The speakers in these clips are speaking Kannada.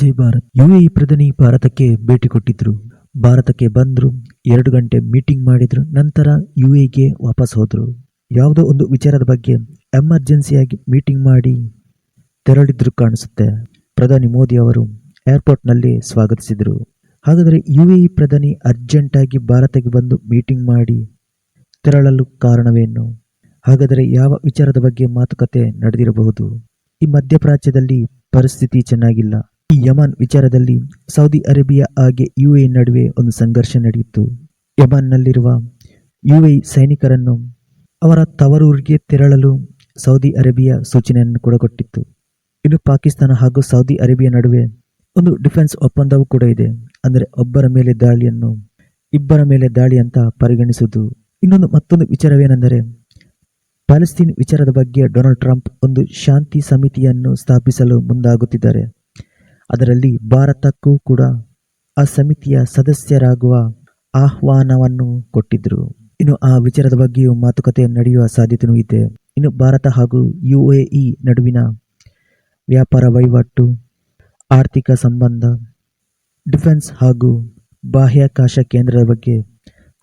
ಜೈ ಭಾರತ್. ಯುಎಇ ಪ್ರಧಾನಿ ಭಾರತಕ್ಕೆ ಭೇಟಿ ಕೊಟ್ಟಿದ್ರು. ಭಾರತಕ್ಕೆ ಬಂದರು, ಎರಡು ಗಂಟೆ ಮೀಟಿಂಗ್ ಮಾಡಿದ್ರು, ನಂತರ ಯುಎಇಗೆ ವಾಪಸ್ ಹೋದರು. ಯಾವುದೋ ಒಂದು ವಿಚಾರದ ಬಗ್ಗೆ ಎಮರ್ಜೆನ್ಸಿಯಾಗಿ ಮೀಟಿಂಗ್ ಮಾಡಿ ತೆರಳಿದ್ರು ಕಾಣಿಸುತ್ತೆ. ಪ್ರಧಾನಿ ಮೋದಿ ಅವರು ಏರ್ಪೋರ್ಟ್ನಲ್ಲಿ ಸ್ವಾಗತಿಸಿದರು. ಹಾಗಾದರೆ ಯುಎಇ ಪ್ರಧಾನಿ ಅರ್ಜೆಂಟಾಗಿ ಭಾರತಕ್ಕೆ ಬಂದು ಮೀಟಿಂಗ್ ಮಾಡಿ ತೆರಳಲು ಕಾರಣವೇನು? ಹಾಗಾದರೆ ಯಾವ ವಿಚಾರದ ಬಗ್ಗೆ ಮಾತುಕತೆ ನಡೆದಿರಬಹುದು? ಈ ಮಧ್ಯಪ್ರಾಚ್ಯದಲ್ಲಿ ಪರಿಸ್ಥಿತಿ ಚೆನ್ನಾಗಿಲ್ಲ. ಈ ಯಮನ್ ವಿಚಾರದಲ್ಲಿ ಸೌದಿ ಅರೇಬಿಯಾ ಹಾಗೆ ಯುಎ ನಡುವೆ ಒಂದು ಸಂಘರ್ಷ ನಡೆಯಿತು. ಯಮನ್ನಲ್ಲಿರುವ ಯುಎ ಸೈನಿಕರನ್ನು ಅವರ ತವರೂರಿಗೆ ತೆರಳಲು ಸೌದಿ ಅರೇಬಿಯಾ ಸೂಚನೆಯನ್ನು ಕೂಡ ಕೊಟ್ಟಿತ್ತು. ಇನ್ನು ಪಾಕಿಸ್ತಾನ ಹಾಗೂ ಸೌದಿ ಅರೇಬಿಯಾ ನಡುವೆ ಒಂದು ಡಿಫೆನ್ಸ್ ಒಪ್ಪಂದವೂ ಕೂಡ ಇದೆ. ಅಂದರೆ ಒಬ್ಬರ ಮೇಲೆ ದಾಳಿಯನ್ನು ಇಬ್ಬರ ಮೇಲೆ ದಾಳಿ ಅಂತ ಪರಿಗಣಿಸುವುದು. ಇನ್ನೊಂದು ಮತ್ತೊಂದು ವಿಚಾರವೇನೆಂದರೆ ಪ್ಯಾಲೆಸ್ತೀನ್ ವಿಚಾರದ ಬಗ್ಗೆ ಡೊನಾಲ್ಡ್ ಟ್ರಂಪ್ ಒಂದು ಶಾಂತಿ ಸಮಿತಿಯನ್ನು ಸ್ಥಾಪಿಸಲು ಮುಂದಾಗುತ್ತಿದ್ದಾರೆ. ಅದರಲ್ಲಿ ಭಾರತಕ್ಕೂ ಕೂಡ ಆ ಸಮಿತಿಯ ಸದಸ್ಯರಾಗುವ ಆಹ್ವಾನವನ್ನು ಕೊಟ್ಟಿದ್ರು ಇನ್ನು ಆ ವಿಚಾರದ ಬಗ್ಗೆಯೂ ಮಾತುಕತೆ ನಡೆಯುವ ಸಾಧ್ಯತೆಯೂ ಇದೆ. ಇನ್ನು ಭಾರತ ಹಾಗೂ ಯುಎಇ ನಡುವಿನ ವ್ಯಾಪಾರ ವಹಿವಾಟು, ಆರ್ಥಿಕ ಸಂಬಂಧ, ಡಿಫೆನ್ಸ್ ಹಾಗೂ ಬಾಹ್ಯಾಕಾಶ ಕೇಂದ್ರದ ಬಗ್ಗೆ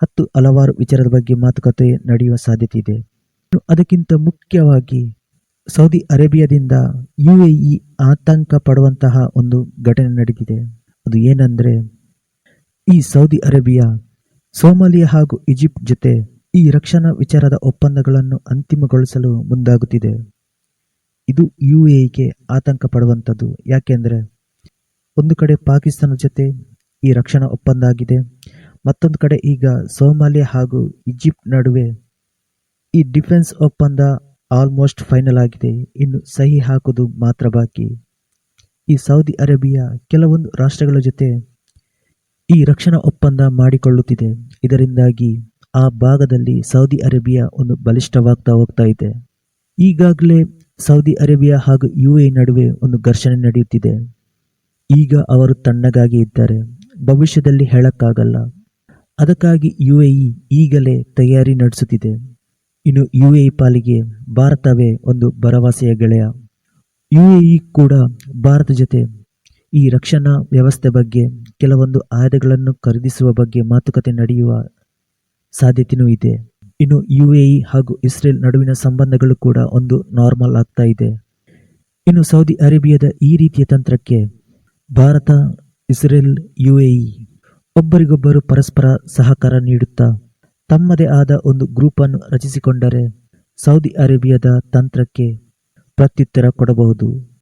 ಹತ್ತು ಹಲವಾರು ವಿಚಾರದ ಬಗ್ಗೆ ಮಾತುಕತೆ ನಡೆಯುವ ಸಾಧ್ಯತೆ ಇದೆ. ಅದಕ್ಕಿಂತ ಮುಖ್ಯವಾಗಿ ಸೌದಿ ಅರೇಬಿಯಾದಿಂದ ಯು ಎ ಇ ಆತಂಕ ಪಡುವಂತಹ ಒಂದು ಘಟನೆ ನಡೆದಿದೆ. ಅದು ಏನಂದ್ರೆ, ಈ ಸೌದಿ ಅರೇಬಿಯಾ, ಸೋಮಾಲಿಯಾ ಹಾಗೂ ಈಜಿಪ್ಟ್ ಜೊತೆ ಈ ರಕ್ಷಣಾ ವಿಚಾರದ ಒಪ್ಪಂದಗಳನ್ನು ಅಂತಿಮಗೊಳಿಸಲು ಮುಂದಾಗುತ್ತಿದೆ. ಇದು ಯು ಎಗೆ ಆತಂಕ ಪಡುವಂಥದ್ದು. ಯಾಕೆಂದರೆ, ಒಂದು ಕಡೆ ಪಾಕಿಸ್ತಾನ ಜೊತೆ ಈ ರಕ್ಷಣಾ ಒಪ್ಪಂದ ಆಗಿದೆ. ಮತ್ತೊಂದು ಕಡೆ ಈಗ ಸೋಮಾಲಿಯಾ ಹಾಗೂ ಈಜಿಪ್ಟ್ ನಡುವೆ ಈ ಡಿಫೆನ್ಸ್ ಒಪ್ಪಂದ ಆಲ್ಮೋಸ್ಟ್ ಫೈನಲ್ ಆಗಿದೆ. ಇನ್ನು ಸಹಿ ಹಾಕೋದು ಮಾತ್ರ ಬಾಕಿ. ಈ ಸೌದಿ ಅರೇಬಿಯಾ ಕೆಲವೊಂದು ರಾಷ್ಟ್ರಗಳ ಜೊತೆ ಈ ರಕ್ಷಣಾ ಒಪ್ಪಂದ ಮಾಡಿಕೊಳ್ಳುತ್ತಿದೆ. ಇದರಿಂದಾಗಿ ಆ ಭಾಗದಲ್ಲಿ ಸೌದಿ ಅರೇಬಿಯಾ ಒಂದು ಬಲಿಷ್ಠವಾಗ್ತಾ ಹೋಗ್ತಾ ಇದೆ. ಈಗಾಗಲೇ ಸೌದಿ ಅರೇಬಿಯಾ ಹಾಗೂ ಯುಎ ನಡುವೆ ಒಂದು ಘರ್ಷಣೆ ನಡೆಯುತ್ತಿದೆ. ಈಗ ಅವರು ತಣ್ಣಗಾಗಿ ಇದ್ದಾರೆ. ಭವಿಷ್ಯದಲ್ಲಿ ಹೇಳಕ್ಕಾಗಲ್ಲ. ಅದಕ್ಕಾಗಿ ಯುಎಇ ಈಗಲೇ ತಯಾರಿ ನಡೆಸುತ್ತಿದೆ. ಇನ್ನು ಯು ಎ ಪಾಲಿಗೆ ಭಾರತವೇ ಒಂದು ಭರವಸೆಯ ಗೆಳೆಯ. ಯು ಯುಎಇ ಕೂಡ ಭಾರತ ಜೊತೆ ಈ ರಕ್ಷಣಾ ವ್ಯವಸ್ಥೆ ಬಗ್ಗೆ ಕೆಲವೊಂದು ಆಯುಧಗಳನ್ನು ಖರೀದಿಸುವ ಬಗ್ಗೆ ಮಾತುಕತೆ ನಡೆಯುವ ಸಾಧ್ಯತೆಯೂ ಇದೆ. ಇನ್ನು ಯುಎಇ ಹಾಗೂ ಇಸ್ರೇಲ್ ನಡುವಿನ ಸಂಬಂಧಗಳು ಕೂಡ ಒಂದು ನಾರ್ಮಲ್ ಆಗ್ತಾ ಇದೆ. ಇನ್ನು ಸೌದಿ ಅರೇಬಿಯಾದ ಈ ರೀತಿಯ ತಂತ್ರಕ್ಕೆ ಭಾರತ, ಇಸ್ರೇಲ್, ಯುಎಇ ಒಬ್ಬರಿಗೊಬ್ಬರು ಪರಸ್ಪರ ಸಹಕಾರ ನೀಡುತ್ತಾ ತಮ್ಮದೇ ಆದ ಒಂದು ಗ್ರೂಪನ್ನು ರಚಿಸಿಕೊಂಡರೆ ಸೌದಿ ಅರೇಬಿಯಾದ ತಂತ್ರಕ್ಕೆ ಪ್ರತ್ಯುತ್ತರ ಕೊಡಬಹುದು.